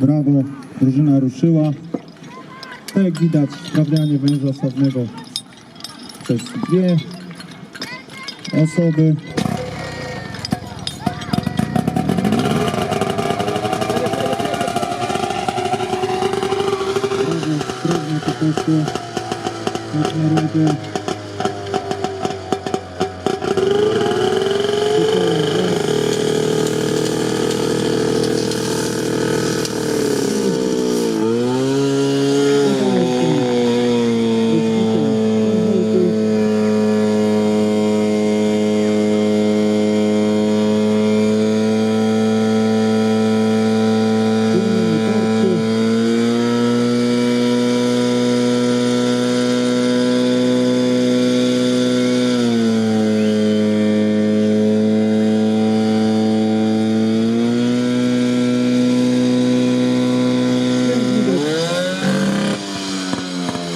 Brawo, drużyna ruszyła. Tak jak widać, wprawianie węża stawnego przez dwie osoby. Trudno po prostu na